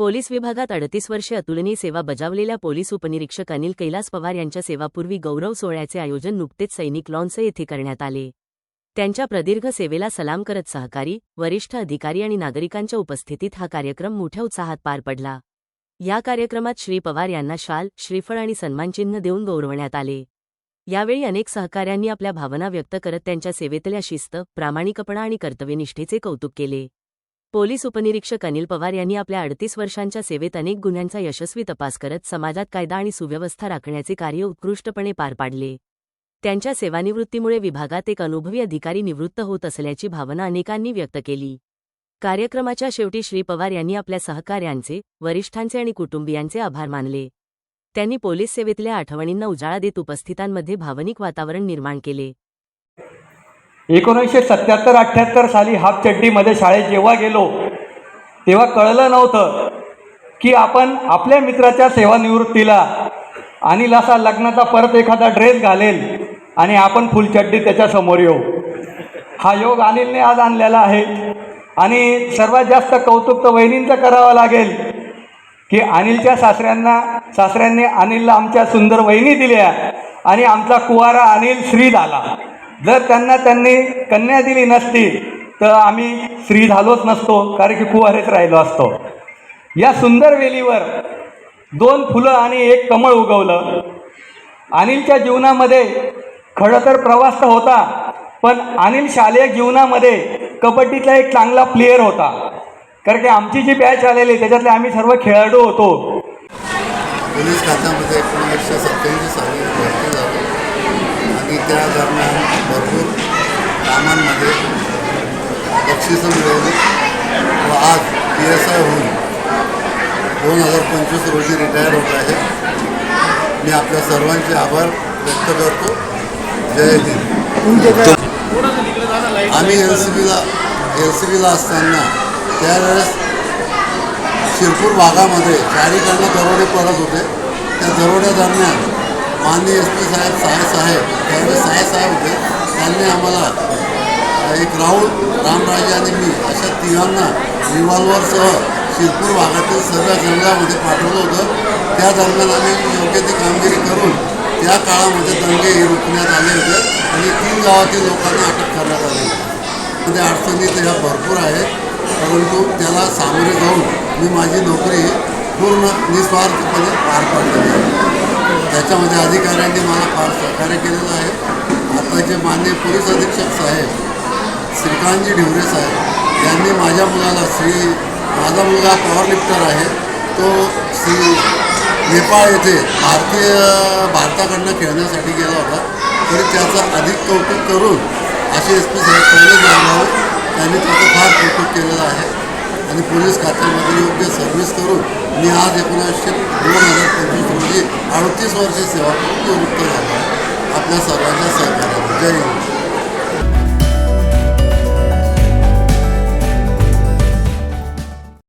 Police विभागात अडतीस वर्षे अतुलनीय सेवा बजावलेल्या पोलीस उपनिरीक्षक अनिल कैलास पवार यांच्या सेवापूर्वी गौरव सोहळ्याचे आयोजन नुकतेच सैनिक लॉन्स येथे करण्यात आले. त्यांच्या प्रदीर्घ सेवेला सलाम करत सहकारी वरिष्ठ अधिकारी आणि नागरिकांच्या उपस्थितीत हा कार्यक्रम मोठ्या उत्साहात पार पडला. या कार्यक्रमात श्री पवार यांना शाल श्रीफळ आणि सन्मानचिन्ह देऊन गौरवण्यात आले. यावेळी अनेक सहकाऱ्यांनी आपल्या भावना व्यक्त करत त्यांच्या सेवेतल्या शिस्त प्रामाणिकपणा आणि कर्तव्यनिष्ठेचे कौतुक केले. पोलीस उपनिरीक्षक अनिल पवार यांनी आपल्या अडतीस वर्षांच्या सेवेत अनेक गुन्ह्यांचा यशस्वी तपास करत समाजात कायदा आणि सुव्यवस्था राखण्याचे कार्य उत्कृष्टपणे पार पाडले. त्यांच्या सेवानिवृत्तीमुळे विभागात एक अनुभवी अधिकारी निवृत्त होत असल्याची भावना अनेकांनी व्यक्त केली. कार्यक्रमाच्या शेवटी श्री पवार यांनी आपल्या सहकाऱ्यांचे वरिष्ठांचे आणि कुटुंबियांचे आभार मानले. त्यांनी पोलीस सेवेतल्या आठवणींना उजाळा देत उपस्थितांमध्ये भावनिक वातावरण निर्माण केले. एकोणीसशे सत्याहत्तर अठ्ठ्याहत्तर साली हाफ चड्डीमध्ये शाळेत जेव्हा गेलो तेव्हा कळलं नव्हतं की आपण आपल्या मित्राच्या सेवानिवृत्तीला अनिल असा लग्नाचा परत एखादा ड्रेस घालेल आणि आपण फुलचड्डी त्याच्यासमोर येऊ. हा योग अनिलने आज आणलेला आहे. आणि सर्वात जास्त कौतुक तर वहिनींचं करावं लागेल की अनिलच्या सासऱ्यांना सासऱ्यांनी अनिलला आमच्या सुंदर वहिनी दिल्या आणि आमचा कुवारा अनिल श्री झाला. जर त्यांना त्यांनी कन्या दिली नसती तर आम्ही स्त्री झालोच नसतो कारण की कुवारेच राहिलो असतो. या सुंदर वेलीवर दोन फुलं आणि एक कमळ उगवलं. अनिलच्या जीवनामध्ये खरं तर प्रवास तर होता पण अनिल शालेय जीवनामध्ये कबड्डीचा एक चांगला प्लेयर होता. कारण की आमची जी बॅच आलेली त्याच्यातले आम्ही सर्व खेळाडू होतो. पोलीस खात्यामध्ये एकोणीसशे सत्त्याऐंशी साली भरती झालो आणि त्या दरम्यान भरपूर कामांमध्ये बक्षिसं मिळवली व आज पी एस आय होऊन दोन हजार पंचवीस रोजी रिटायर होत आहे. मी आपल्या सर्वांचे आभार व्यक्त करतो. जय हिंद. आम्ही एल सी बीला एल सी बीला असताना त्यावेळेस शिरपूर भागामध्ये चारीकडनं दरोडे पडत होते. त्या दरोड्यादरम्यान माननीय एस पी साहेब साहे साहेब त्यावेळेस साहे साहेब होते. त्यांनी आम्हाला एक राहुल रामराजे आणि मी अशा तिघांना रिव्हॉल्वरसह शिरपूर भागातील सर्व जंगलामध्ये पाठवलं होतं. त्या दरम्यान आम्ही योग्य ती कामगिरी करून त्या काळामध्ये दंगे हे रोखण्यात आले होते आणि तीन गावातील लोकांना अटक करण्यात आली. होती अडचणी तर ह्या भरपूर आहेत परंतु त्याला सामोरे जाऊन मी माझी नोकरी पूर्ण निस्वार्थपणे पार पाडलेली आहे. त्याच्यामध्ये अधिकाऱ्यांनी मला फार सहकार्य केलेलं आहे. आताचे मान्य पोलीस अधीक्षक साहेब श्रीकांतजी ढिवरे साहेब यांनी माझ्या मुलाला श्री माझा मुलगा पॉवर लिफ्टर आहे. तो श्री नेपाळ येथे भारतीय भारताकडनं खेळण्यासाठी गेला होता. तरी त्याचं अधिक कौतुक करून असे एस पी साहेब पहिले जाणार त्यांनी त्याचं फार कौतुक केलेलं आहे. आणि पोलीस खात्यामध्ये योग्य सर्व्हिस करून मी आज एकोणीसशे दोन हजार पंचवीस रोजी अडतीस वर्ष सेवा करून निवृत्त झालो. आपल्या सर्वांच्या सहकार्याने. जय हिंद.